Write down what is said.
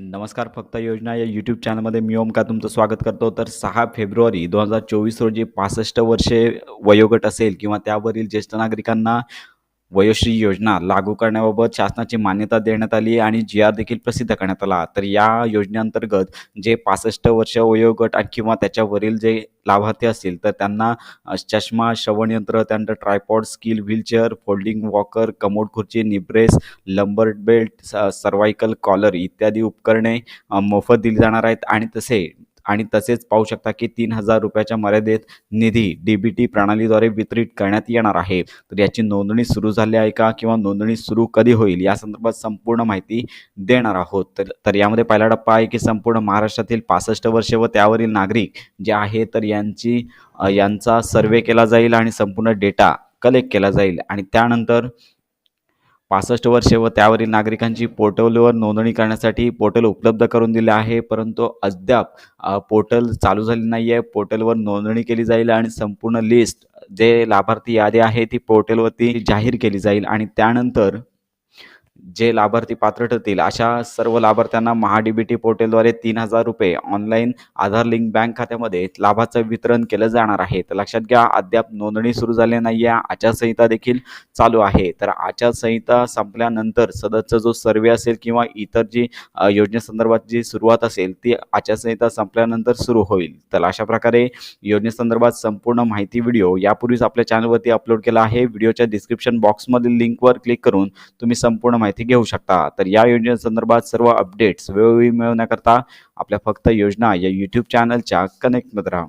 नमस्कार फक्त योजना या यूट्यूब चॅनलमध्ये मी ओमका तुमचं स्वागत करतो. तर सहा फेब्रुवारी दोन हजार चोवीस रोजी पासष्ट वर्षे वयोगट असेल किंवा त्यावरील ज्येष्ठ नागरिकांना वयोश्री योजना लागू करण्याबाबत शासनाची मान्यता देण्यात आली आणि जी आर देखील प्रसिद्ध करण्यात आला. तर या योजनेअंतर्गत जे पासष्ट वर्ष वयोगट किंवा त्याच्यावरील जे लाभार्थी असतील तर त्यांना चष्मा श्रवणयंत्र त्यानंतर ट्रायपॉड स्किल व्हीलचेअर फोल्डिंग वॉकर कमोड खुर्ची knee brace lumbar belt cervical collar इत्यादी उपकरणे मोफत दिली जाणार आहेत. आणि तसे आणि तसेच पाहू शकता की तीन हजार रुपयाच्या मर्यादेत निधी डी बी टी प्रणालीद्वारे वितरित करण्यात येणार आहे. तर याची नोंदणी सुरू झाली आहे का किंवा नोंदणी सुरू कधी होईल या संदर्भात संपूर्ण माहिती देणार आहोत. तर तर यामध्ये पहिला टप्पा आहे की संपूर्ण महाराष्ट्रातील पासष्ट वर्षे व त्यावरील नागरिक जे आहे तर यांची यांचा सर्वे केला जाईल आणि संपूर्ण डेटा कलेक्ट केला जाईल. आणि त्यानंतर पासष्ट वर्षे व त्यावरील नागरिकांची पोर्टलवर नोंदणी करण्यासाठी पोर्टल उपलब्ध करून दिले आहे परंतु अद्याप पोर्टल चालू झाले नाही आहे पोर्टलवर नोंदणी केली जाईल आणि संपूर्ण लिस्ट जे लाभार्थी यादी आहे ती पोर्टलवरती जाहीर केली जाईल आणि त्यानंतर जे लाभार्थी पात्र ठरतील अशा सर्व लाभार्थ्यांना महा डी बी टी पोर्टलद्वारे तीन हजार रुपये ऑनलाईन आधार लिंक बँक खात्यामध्ये लाभाचं वितरण केलं जाणार आहे. तर लक्षात घ्या अद्याप नोंदणी सुरू झाली नाही आहे आचारसंहिता देखील चालू आहे. तर आचारसंहिता संपल्यानंतर सदरचा जो सर्वे असेल किंवा इतर जी योजनेसंदर्भात जी सुरुवात असेल ती आचारसंहिता संपल्यानंतर सुरू होईल. तर अशा प्रकारे योजनेसंदर्भात संपूर्ण माहिती व्हिडिओ यापूर्वीच आपल्या चॅनलवरती अपलोड केला आहे. व्हिडिओच्या डिस्क्रिप्शन बॉक्समधील लिंकवर क्लिक करून तुम्ही संपूर्ण माहिती घेऊ शकता. तर या योजनेसंदर्भात सर्व अपडेट्स वेळोवेळी मिळवण्याकरता आपल्या फक्त योजना या यूट्यूब चॅनलच्या कनेक्टमध्ये राहा.